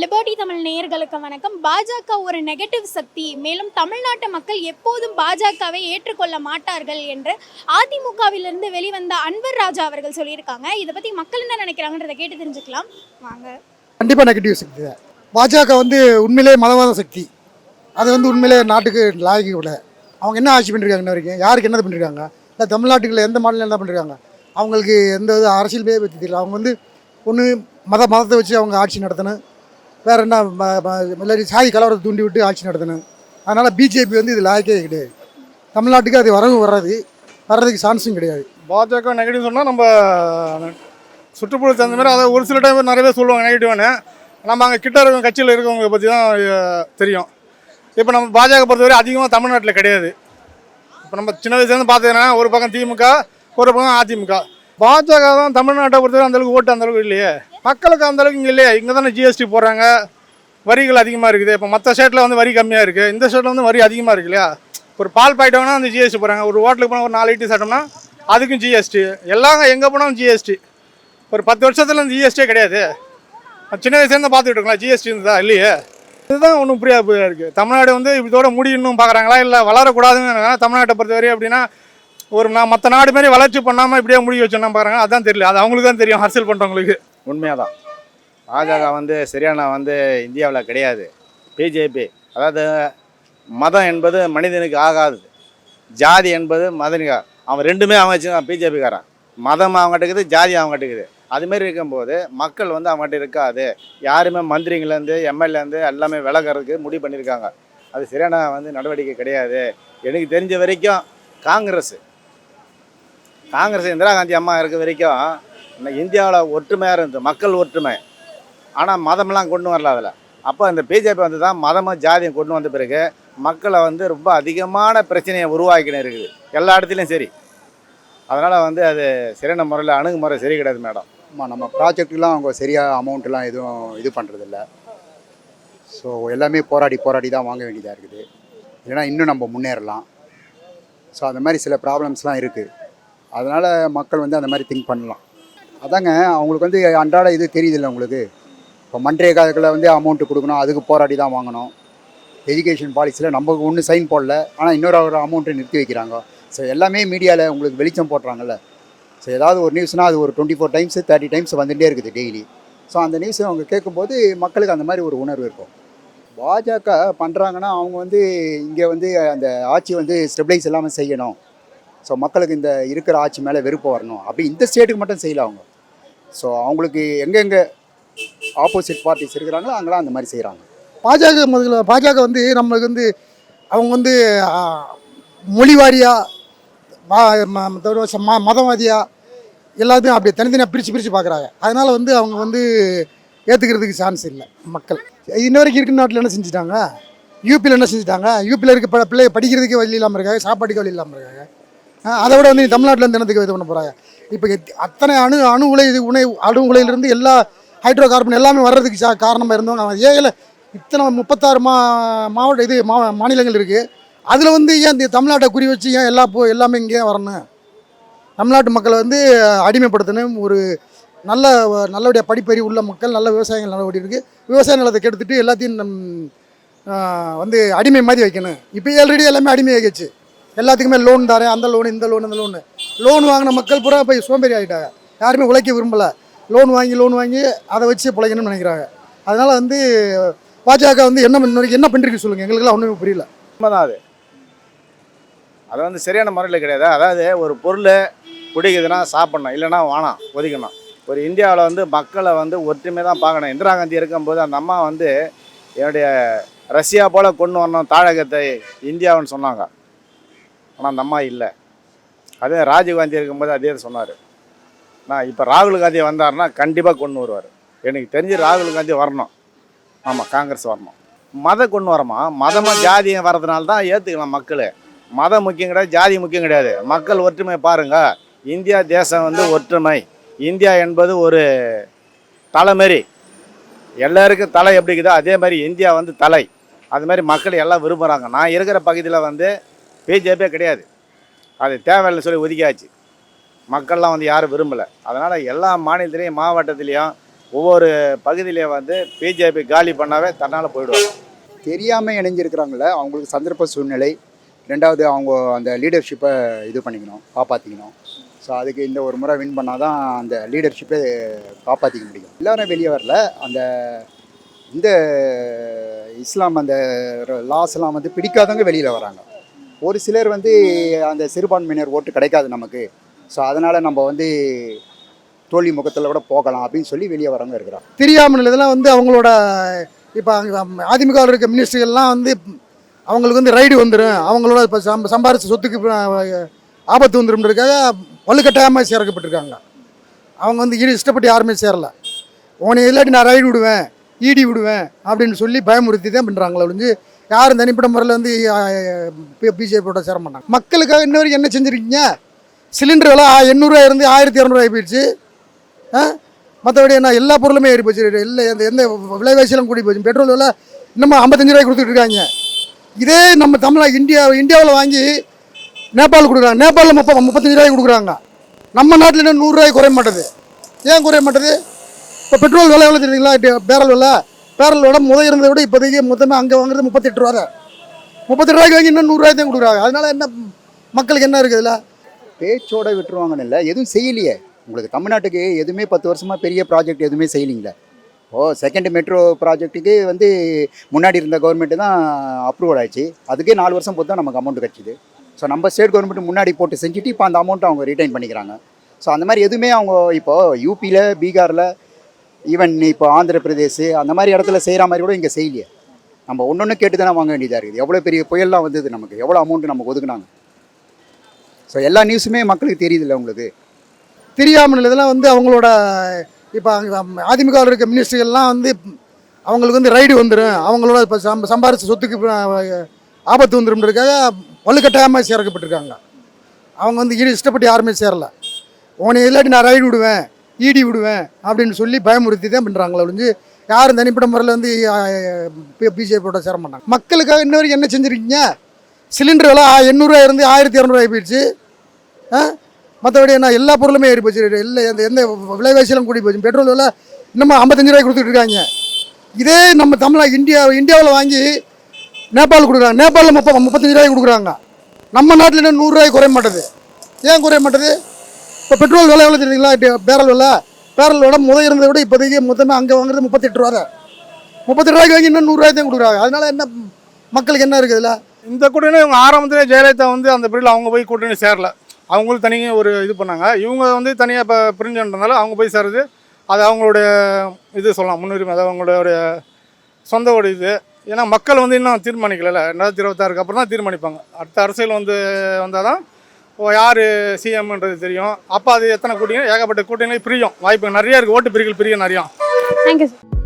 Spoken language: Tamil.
லிபர்டி தமிழ் நேயர்களுக்கு வணக்கம். பாஜக ஒரு நெகட்டிவ் சக்தி. மேலும் தமிழ்நாட்டு மக்கள் எப்போதும் பாஜகவை ஏற்றுக்கொள்ள மாட்டார்கள் என்று அதிமுகவிலிருந்து வெளிவந்த அன்வர் ராஜா அவர்கள் சொல்லியிருக்காங்க. இதை பற்றி மக்கள் என்ன நினைக்கிறாங்கன்றதை கேட்டு தெரிஞ்சுக்கலாம். வாங்க. கண்டிப்பாக நெகட்டிவ் சக்தி தான். பாஜக வந்து உண்மையிலே மதவாத சக்தி. அது வந்து உண்மையிலே நாட்டுக்கு லாயக்கு விட அவங்க என்ன ஆட்சி பண்ணிருக்காங்க இன்ன வரைக்கும்? யாருக்கு என்னது பண்ணிருக்காங்க? இல்லை தமிழ்நாட்டுக்குள்ள எந்த மாநிலம் என்ன பண்ணிருக்காங்க? அவங்களுக்கு எந்த அரசியல் பற்றி தெரியல அவங்க வந்து ஒன்று மத மதத்தை வச்சு அவங்க ஆட்சி நடத்தணும். வேறு என்ன ம- இல்லாட்டி சாதி கலவரத்தை தூண்டி விட்டு ஆட்சி நடத்தணும் அதனால் பிஜேபி வந்து இது லாயக்கே கிடையாது. தமிழ்நாட்டுக்கு அது வரவும் வராது வர்றதுக்கு சான்ஸும் கிடையாது. பாஜக நெகட்டிவ் சொன்னால் நம்ம சுற்றுப்புறத்து அந்த மாதிரி அதை ஒரு சில டைம் நிறைய பேர் சொல்லுவாங்க நெகட்டிவ்னு நம்ம அங்கே கிட்ட இருக்க கட்சியில் இருக்கவங்க பற்றி தான் தெரியும். இப்போ நம்ம பாஜக பொறுத்தவரை அதிகமாக தமிழ்நாட்டில் கிடையாது. இப்போ நம்ம சின்ன வயசுலேருந்து பார்த்தீங்கன்னா ஒரு பக்கம் திமுக ஒரு பக்கம் அதிமுக. பாஜக தான் தமிழ்நாட்டை பொறுத்தவரை அந்தளவுக்கு ஓட்டு அந்தளவுக்கு இல்லையே. மக்களுக்கு அந்தளவுக்கு இங்கே இல்லையா? இங்கே தானே ஜிஎஸ்டி போடுறாங்க. வரிகள் அதிகமாக இருக்குது. இப்போ மற்ற ஸ்டேட்டில் வந்து வரி கம்மியாக இருக்குது இந்த ஸ்டேட்டில் வந்து வரி அதிகமாக இருக்கு இல்லையா? ஒரு பால் பாக்கெட் அந்த ஜிஎஸ்டி போகிறாங்க ஒரு ஹோட்டலுக்கு போனால் ஒரு நாலு இட்லி சாப்பிட்டோம்னா அதுக்கும் ஜிஎஸ்டி எல்லாம் எங்கே போனாலும் ஜிஎஸ்டி ஒரு பத்து வருஷத்தில் இந்த ஜிஎஸ்டியே கிடையாது. சின்ன வயசுலேருந்து பார்த்துட்டு இருக்கலாம். ஜிஎஸ்டி இருந்ததா? இல்லையே. இதுதான் ஒன்றும் புரியாது புரியா இருக்குது தமிழ்நாடு வந்து இதோட முடியணும் பார்க்குறாங்களா? இல்லை வளரக்கூடாதுன்னு தமிழ்நாட்டை பொறுத்தவரை அப்படின்னா ஒரு நான் மற்ற நாடு மாதிரி வளர்ச்சி பண்ணாமல் இப்படியே முடிவு வச்சோன்னா பார்க்குறாங்க. அதான் தெரியல. அது அவங்களுக்கு தான் தெரியும். ஹர்சல் பண்ணுறவங்களுக்கு உண்மையாக தான் பாஜக வந்து சரியான வந்து இந்தியாவில் கிடையாது. பிஜேபி அதாவது மதம் என்பது மனிதனுக்கு ஆகாது. ஜாதி என்பது மதனுக்கு அவன் ரெண்டுமே அவன் வச்சுக்கான் பிஜேபிக்காரன் மதம் அவங்ககிட்ட இருக்குது ஜாதி அவங்ககிட்ட இருக்குது. அதுமாரி இருக்கும்போது மக்கள் வந்து அவங்ககிட்ட இருக்காது. யாருமே மந்திரிங்கலேருந்து எம்எல்ஏலேருந்து எல்லாமே விலகிறதுக்கு முடிவு பண்ணியிருக்காங்க. அது சரியான வந்து நடவடிக்கை கிடையாது. எனக்கு தெரிஞ்ச வரைக்கும் காங்கிரஸ் காங்கிரஸ் இந்திரா காந்தி அம்மா இருக்க வரைக்கும் இந்தியாவில் ஒற்றுமையாக இருந்தது? மக்கள் ஒற்றுமை. ஆனால் மதம்லாம் கொண்டு வரல அதில். அப்போ இந்த பிஜேபி வந்து தான் மதமும் ஜாதியும் கொண்டு வந்த பிறகு மக்களை வந்து ரொம்ப அதிகமான பிரச்சனையை உருவாக்கின்னு இருக்குது. எல்லா இடத்துலையும் சரி. அதனால் வந்து அது சரியான முறையில் அணுகுமுறை சரி கிடையாது மேடம். ஆமாம் நம்ம ப்ராஜெக்ட்டுலாம் அவங்க சரியாக அமௌண்ட்லாம் எதுவும் இது பண்ணுறதில்ல ஸோ எல்லாமே போராடி போராடி தான் வாங்க வேண்டியதாக இருக்குது. இல்லைனா இன்னும் நம்ம முன்னேறலாம். ஸோ அந்த மாதிரி சில ப்ராப்ளம்ஸ்லாம் இருக்குது அதனால் மக்கள் வந்து அந்த மாதிரி திங்க் பண்ணலாம். அதாங்க அவங்களுக்கு வந்து அன்றாட இது தெரியுதில்ல உங்களுக்கு? இப்போ மன்ரேகாவில் வந்து அமௌண்ட்டு கொடுக்கணும் அதுக்கு போராடி தான் வாங்கணும். எஜுகேஷன் பாலிசியில் நமக்கு ஒன்று சைன் போடல ஆனால் இன்னொரு ஒரு அமௌண்ட்டை நிறுத்தி வைக்கிறாங்க. ஸோ எல்லாமே மீடியாவில் உங்களுக்கு வெளிச்சம் போடுறாங்கல்ல. ஸோ ஏதாவது ஒரு நியூஸ்னால் அது ஒரு twenty four times thirty times வந்துகிட்டே இருக்குது டெய்லி ஸோ அந்த நியூஸை அவங்க கேட்கும்போது மக்களுக்கு அந்த மாதிரி ஒரு உணர்வு இருக்கும். பாஜக பண்ணுறாங்கன்னா அவங்க வந்து இங்கே வந்து அந்த ஆட்சி வந்து ஸ்டெபிளைஸ் இல்லாமல் செய்யணும். ஸோ மக்களுக்கு இந்த இருக்கிற ஆட்சி மேலே வெறுப்பு வரணும். அப்படி இந்த ஸ்டேட்டுக்கு மட்டும் செய்யல அவங்க. ஸோ அவங்களுக்கு எங்கெங்கே ஆப்போசிட் பார்ட்டிஸ் இருக்கிறாங்களோ அங்கெல்லாம் அந்த மாதிரி செய்கிறாங்க பாஜக முதல்ல பாஜக வந்து நம்மளுக்கு வந்து அவங்க வந்து ஆ, மொழி வாரியாக மதவாதியாக எல்லாத்தையும் அப்படி தனித்தனியாக பிரித்து பிரித்து பார்க்குறாங்க. அதனால் வந்து அவங்க வந்து ஏற்றுக்கிறதுக்கு சான்ஸ் இல்லை மக்கள். இன்ன வரைக்கும் இருக்கிற நாட்டில் என்ன செஞ்சுட்டாங்க? யூபியில் என்ன செஞ்சுட்டாங்க? யூபியில் இருக்க ப பிள்ளை படிக்கிறதுக்கு வழி இல்லாமல் இருக்காங்க சாப்பாட்டுக்கு வழி இல்லாமல் இருக்காங்க. அதை விட வந்து தமிழ்நாட்டில் இருந்து என்னத்துக்கு இது பண்ண போகிறாங்க இப்போ எத்- அத்தனை அணு அணு உலை இது உணை அணு உலையிலிருந்து எல்லா ஹைட்ரோ கார்பன் எல்லாமே வர்றதுக்கு சா காரணமாக இருந்தவங்க ஏன் இத்தனை முப்பத்தாறு மா மாவட்ட இது மா மாநிலங்கள் இருக்குது அதில் வந்து ஏன் இந்த தமிழ்நாட்டை குறி வச்சு ஏன் எல்லா போ எல்லாமே இங்கேயே வரணும்? தமிழ்நாட்டு மக்களை வந்து அடிமைப்படுத்தணும். ஒரு நல்ல நல்லபடியாக படிப்பறிவு உள்ள மக்கள் நல்ல விவசாயங்கள் நல்லபடி இருக்குது விவசாய நிலத்தை கெடுத்துட்டு எல்லாத்தையும் வந்து அடிமை மாதிரி வைக்கணும். இப்போ ஆல்ரெடி எல்லாமே அடிமை ஆகிடுச்சு எல்லாத்துக்குமே லோன் தரேன் அந்த லோன் இந்த லோன் இந்த லோனு லோன் வாங்கின மக்கள் பூரா போய் சோம்பேறி ஆகிட்டாங்க யாருமே உழைக்க விரும்பலை. லோன் வாங்கி லோன் வாங்கி அதை வச்சு பிழைக்கணும்னு நினைக்கிறாங்க. அதனால் வந்து பாஜக வந்து என்ன இன்ன என்ன பண்ணிருக்கு சொல்லுங்கள் எங்களுக்கெல்லாம் ஒன்றுமே புரியல. உண்மைதான் அது? அது வந்து சரியான முறையில் கிடையாது. அதாவது ஒரு பொருள் பிடிக்குதுன்னா சாப்பிட்ணும் இல்லைன்னா வேணாம் ஒதுக்கணும். ஒரு இந்தியாவில் வந்து மக்களை வந்து ஒற்றுமை தான் பார்க்கணும். இந்திரா காந்தி இருக்கும்போது அந்த அம்மா வந்து என்னுடைய ரஷ்யா போல் கொண்டு வரணும் தாழகத்தை இந்தியாவுன்னு சொன்னாங்க. ஆனால் அந்த அம்மா இல்லை. அதே ராஜீவ் காந்தி இருக்கும்போது அதே சொன்னார். நான் இப்போ ராகுல் காந்தி வந்தார்னா கண்டிப்பாக கொண்டு வருவார். எனக்கு தெரிஞ்சு ராகுல் காந்தி வரணும். ஆமாம் காங்கிரஸ் வரணும். மதம் கொண்டு வரமா? மதமாக ஜாதியும் வரதுனால தான் ஏற்றுக்கலாம் மக்கள். மதம் முக்கியம் கிடையாது ஜாதி முக்கியம் கிடையாது. மக்கள் ஒற்றுமை பாருங்க. இந்தியா தேசம் வந்து ஒற்றுமை. இந்தியா என்பது ஒரு தலை மாரி எல்லாருக்கும் தலை எப்படி இருக்குதோ அதே மாதிரி இந்தியா வந்து தலை. அது மாதிரி மக்கள் எல்லாம் விரும்புகிறாங்க நான் இருக்கிற பகுதியில் வந்து பிஜேபியே கிடையாது. அது தேவையில்லைன்னு சொல்லி ஒதுக்கியாச்சு. மக்கள்லாம் வந்து யாரும் விரும்பலை. அதனால் எல்லா மாநிலத்திலையும் மாவட்டத்திலையும் ஒவ்வொரு பகுதியிலையும் வந்து பிஜேபி காலி பண்ணாவே தன்னால் போயிடுவாங்க. தெரியாமல் இணைஞ்சிருக்கிறாங்கள அவங்களுக்கு சந்தர்ப்ப சூழ்நிலை. ரெண்டாவது அவங்க அந்த லீடர்ஷிப்பை இது பண்ணிக்கணும் காப்பாற்றிக்கணும் ஸோ அதுக்கு இந்த ஒரு முறை வின் பண்ணால் தான் அந்த லீடர்ஷிப்பை காப்பாற்றிக்க முடியும். எல்லோரும் வெளியே வரல. அந்த இந்த இஸ்லாம் அந்த லாஸ்லாம் வந்து பிடிக்காதவங்க வெளியில் வராங்க. ஒரு சிலர் வந்து அந்த சிறுபான்மையினர் ஓட்டு கிடைக்காது நமக்கு. ஸோ அதனால் நம்ம வந்து தோல்வி முகத்தில் கூட போகலாம் அப்படின்னு சொல்லி வெளியே வரவங்க இருக்கிறாங்க. தெரியாமல் இதெல்லாம் வந்து அவங்களோட இப்போ அதிமுகவில் இருக்க மினிஸ்டர்கள்லாம் வந்து அவங்களுக்கு வந்து ரைடு வந்துடும் அவங்களோட இப்போ சம் சம்பாரிச்ச சொத்துக்கு ஆபத்து வந்துரும்ன்றதுக்காக வலுக்கட்டாயமாக சேர்க்கப்பட்டிருக்காங்க அவங்க வந்து ஈடு இஷ்டப்பட்டு யாருமே சேரல. உன்னை இல்லாட்டி நான் ரைடு விடுவேன் ஈடி விடுவேன் அப்படின்னு சொல்லி பயமுறுத்தி தான் பண்ணுறாங்களே ஒழிஞ்சு யாரும் தனிப்பட்ட முறையில் வந்து பிஜேபியோட சேர மாட்டாங்க. மக்களுக்காக இன்ன வரைக்கும் என்ன செஞ்சுருக்கீங்க? சிலிண்டர் விலை ஆ- எண்ணூறுரூவா இருந்து ஆயிரத்தி இரநூறுவாய் போயிடுச்சு. மற்றபடி என்ன எல்லா பொருளுமே ஏறி போச்சு. இல்லை எந்த எந்த விலைவாசியெல்லாம் கூடி போச்சு. பெட்ரோல் விலை இன்னமும் ஐம்பத்தஞ்சு ரூபாய்க்கு கொடுத்துட்டு இருக்காங்க. இதே நம்ம தமிழா இந்தியா இந்தியாவில் வாங்கி நேபாள் கொடுக்குறாங்க. நேபாளில் முப்ப முப்பத்தஞ்சு ரூபாய்க்கு கொடுக்குறாங்க. நம்ம நாட்டில் இன்னும் நூறுரூவாய்க்கு குறைய மாட்டேது. ஏன் குறைய மாட்டேது? இப்போ பெட்ரோல் விலை எவ்வளோ தெரியுங்களா பேரல் விலை பேரலோட விலை முதல் இருந்ததை விட இப்போதைக்கு மொத்தமாக அங்கே வாங்குறது முப்பத்தெட்டு ரூபா தான் முப்பத்தெட்டு ரூபாய்க்கு வாங்கி இன்னும் நூறுரூவாய் தான் கொடுக்குறாங்க. அதனால் என்ன மக்களுக்கு என்ன இருக்குது இதில்? பேச்சோட விட்டுருவாங்கன்னு இல்லை எதுவும் செய்யலையே. உங்களுக்கு தமிழ்நாட்டுக்கு எதுவுமே பத்து வருஷமாக பெரிய ப்ராஜெக்ட் எதுவுமே செய்யலிங்களே. ஓ செகண்ட் மெட்ரோ ப்ராஜெக்ட்டுக்கு வந்து முன்னாடி இருந்த கவர்மெண்ட்டு தான் அப்ரூவல் ஆயிடுச்சு. அதுக்கே நாலு வருஷம் போது தான் நமக்கு அமௌண்ட் கிடச்சிது ஸோ நம்ம ஸ்டேட் கவர்மெண்ட் முன்னாடி போட்டு செஞ்சுட்டு இப்போ அந்த அமௌண்ட்டை அவங்க ரிட்டைன் பண்ணிக்கிறாங்க. ஸோ அந்த மாதிரி எதுவுமே அவங்க இப்போது யூபியில் பீகாரில் ஈவன் இப்போ ஆந்திர பிரதேஷ் அந்த மாதிரி இடத்துல செய்கிற மாதிரி கூட இங்கே செய்யலையே. நம்ம ஒன்று ஒன்று கேட்டு தானே வாங்க வேண்டியதாக இருக்குது. எவ்வளோ பெரிய புயல்லாம் வந்தது நமக்கு? எவ்வளோ அமௌண்ட் நமக்கு ஒதுக்குனாங்க? ஸோ எல்லா நியூஸுமே மக்களுக்கு தெரியுதுல்ல உங்களுக்கு. தெரியாமல் இதெல்லாம் வந்து அவங்களோட இப்போ அதிமுகவில் இருக்க மினிஸ்டர்கள்லாம் வந்து அவங்களுக்கு வந்து ரைடு வந்துடும் அவங்களோட இப்போ சம்ப சம்பாரிச்ச சொத்துக்கு ஆபத்து வந்துரும்ன்றதுக்காக வலுக்கட்டாயமாக சேர்க்கப்பட்டிருக்காங்க அவங்க வந்து இஷ்டப்பட்டு யாருமே சேரல. உன்னை இல்லாட்டி நான் ரைடு விடுவேன். ஈடி விடுவேன் அப்படின்னு சொல்லி பயமுறுத்தி தான் பண்ணுறாங்களே ஒழிஞ்சு யாரும் தனிப்பட்ட முறையில் வந்து பிஜேபியோட சேர மாட்டாங்க. மக்களுக்காக இன்ன வரைக்கும் என்ன செஞ்சுருக்கீங்க? சிலிண்டர் விலை எண்ணூறுரூவா இருந்து ஆயிரத்தி இரநூறுவாய் போயிடுச்சு. மற்றபடி என்ன எல்லா பொருளுமே ஏறி போச்சு. இல்லை எந்த எந்த விலைவாசியெல்லாம் கூடி போச்சு. பெட்ரோல் விலை இன்னமும் ஐம்பத்தஞ்சு ரூபாய் கொடுத்துட்டு இருக்காங்க. இதே நம்ம தமிழா இந்தியா இந்தியாவில் வாங்கி நேபாள் கொடுக்குறாங்க. நேபாளில் முப்ப முப்பத்தஞ்சு ரூபாய்க்கு கொடுக்குறாங்க. நம்ம நாட்டில் என்ன நூறுரூவாய் குறைய மாட்டேது. ஏன் குறைய மாட்டேது? இப்போ பெட்ரோல் விலை எவ்வளோ தெரியுங்களா இப்ப பேரல் விலை. பேரல் விலை முதல் இருந்ததை விட இப்போதைக்கு மொத்தமாக அங்கே வாங்குறது முப்பத்தெட்டு ரூபா தான். முப்பத்தெட்டு ரூபாய்க்கு வாங்கி இன்னும் நூறுரூவாய் தான் கொடுக்குறாங்க. அதனால என்ன மக்களுக்கு என்ன இருக்குது இதில்? இந்த கூட்டணி இவங்க ஆரம்பத்திலே ஜெயலலிதா வந்து அந்த பீரியடில் அவங்க போய் கூட்டணி சேரல. அவங்களும் தனியாக ஒரு இது பண்ணாங்க. இவங்க வந்து தனியாக இப்போ பிரிஞ்சுன்றதுனால அவங்க போய் சேருது. அது அவங்களுடைய இது சொல்லலாம் முன்னுரிமை. அது அவங்களுடைய சொந்த ஒரு இது. ஏன்னா மக்கள் வந்து இன்னும் தீர்மானிக்கல ரெண்டாயிரத்தி இருபத்தாறுக்கு அப்புறம் தான் தீர்மானிப்பாங்க. அடுத்த அரசியல் வந்து வந்தால் தான் யார் சிஎம்ன்றது தெரியும். அப்போ அது எத்தனை கூட்டணி ஏகப்பட்ட கூட்டணி பிரியும். வாய்ப்பு நிறைய இருக்குது ஓட்டு பிரிகள் பிரியும் நிறையா. Thank you sir